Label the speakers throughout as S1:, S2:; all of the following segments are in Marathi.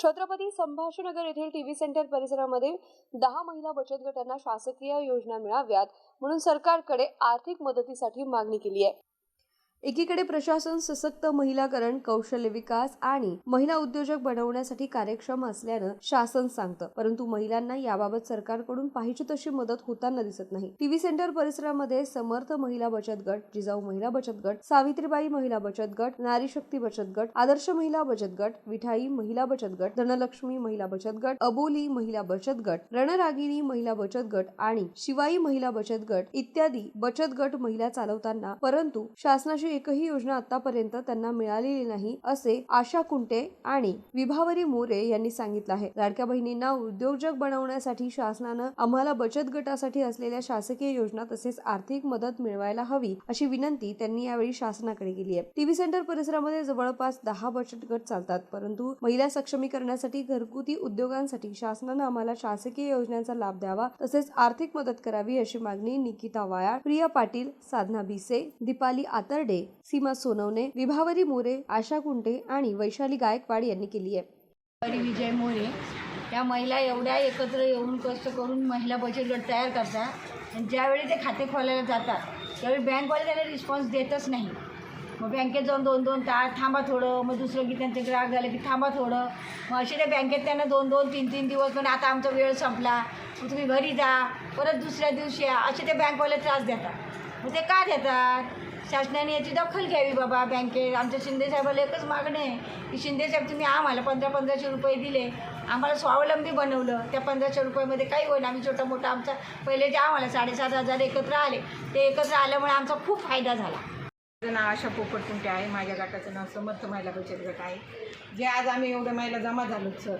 S1: छत्रपती संभाजीनगर येथील टीव्ही सेंटर परिसरामध्ये दहा महिला बचत गटांना शासकीय योजना मिळाव्यात म्हणून सरकारकडे आर्थिक मदतीसाठी मागणी केली आहे. एकीकडे प्रशासन सशक्त महिलाकरण कौशल्य विकास आणि महिला उद्योजक बनवण्यासाठी कार्यक्षम असल्यानं शासन सांगतं. परंतु महिलांना याबाबत सरकारकडून पाहिजे तशी मदत होताना दिसत नाही. टीव्ही सेंटर परिसरामध्ये समर्थ महिला बचत गट जिजाऊ महिला बचत गट सावित्रीबाई महिला बचत गट नारी शक्ती बचत गट आदर्श महिला बचत गट विठाई महिला बचत गट धनलक्ष्मी महिला बचत गट अबोली महिला बचत गट रणरागिणी महिला बचत गट आणि शिवाई महिला बचत गट इत्यादी बचत गट महिला चालवताना परंतु शासनाशी एकही योजना आतापर्यंत त्यांना मिळालेली नाही असे आशा कुंटे आणि विभावरी मोरे यांनी सांगितलं आहे. लाडक्या बहिणींना उद्योजक बनवण्यासाठी शासनानं आम्हाला बचत गटासाठी असलेल्या शासकीय योजना तसेच आर्थिक मदत मिळवायला हवी अशी विनंती त्यांनी यावेळी शासनाकडे केली आहे. टीव्ही सेंटर परिसरामध्ये जवळपास दहा बचत गट चालतात परंतु महिला सक्षमीकरणासाठी घरगुती उद्योगांसाठी शासनानं आम्हाला शासकीय योजनांचा लाभ द्यावा तसेच आर्थिक मदत करावी अशी मागणी निकिता वायाळ प्रिया पाटील साधना भिसे दीपाली आतर्डे सीमा सोनवणे विभावरी मोरे आशा कुंटे आणि वैशाली गायकवाड यांनी केली आहे.
S2: विजय मोरे या महिला एवढ्या एकत्र येऊन कष्ट करून महिला बचत गट तयार करतात आणि ज्यावेळी ते खाते खोलायला जातात त्यावेळी बँकवाले त्याला रिस्पॉन्स देतच नाही. मग बँकेत जाऊन दोन दोन तास थांबा थोडं मग दुसरं की त्यांचे ग्राहक झाले की थांबा थोडं. मग असे त्या बँकेत त्यांना दोन दोन तीन तीन दिवस पण आता आमचा वेळ संपला मग तुम्ही घरी जा परत दुसऱ्या दिवशी या असे ते बँकवाले त्रास देतात. मग ते का देतात शासनाने याची दखल घ्यावी बाबा बँकेत. आमच्या शिंदेसाहेबाला एकच मागणं आहे की शिंदेसाहेब तुम्ही आम्हाला पंधरा पंधराशे रुपये दिले. आम्हाला स्वावलंबी बनवलं. त्या पंधराशे रुपयामध्ये काही होईल आम्ही छोटा मोठा आमचा पहिले जे आम्हाला साडेसात हजार एकत्र आले ते एकत्र आल्यामुळे आमचा खूप फायदा झाला.
S3: माझं नाव आशा पोपटकुंटे आहे. माझ्या गटाचं नाव समर्थ महिला बचत गट आहे. जे आज आम्ही एवढ्या महिला जमा झालो सर.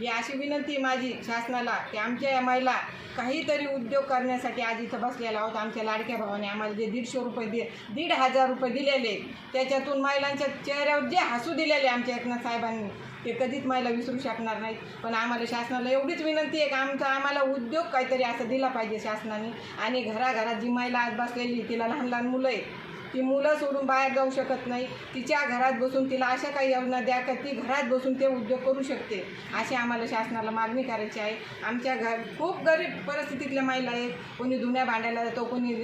S3: ही अशी विनंती माझी शासनाला की आमच्या या महिला काहीतरी उद्योग करण्यासाठी आज इथं बसलेला आहोत. आमच्या लाडक्या भावाने आम्हाला जे दीडशे रुपये दि दीड हजार रुपये दिलेले त्याच्यातून महिलांच्या चेहऱ्यावर जे हसू दिलेले आमच्या एकनाथ साहेबांनी ते कधीच महिला विसरू शकणार नाहीत. पण आम्हाला शासनाला एवढीच विनंती आहे की आमचा आम्हाला उद्योग काहीतरी असं दिला पाहिजे शासनाने. आणि घराघरात जी महिला आज बसलेली तिला लहान लहान मुलं आहेत ती मुलं सोडून बाहेर जाऊ शकत नाही. तिच्या घरात बसून तिला अशा काही योजना द्या का ती घरात बसून ते उद्योग करू शकते. अशी आम्हाला शासनाला मागणी करायची आहे. आमच्या घर खूप गरीब परिस्थितीतल्या महिला आहेत. कोणी धुण्या भांड्याला जातो कोणी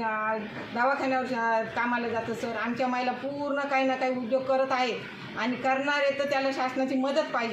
S3: दवाखान्यावर शा- कामाला जातं सर. आमच्या महिला पूर्ण काही ना काही उद्योग करत आहेत. आणि करणारे तर त्याला शासनाची मदत पाहिजे.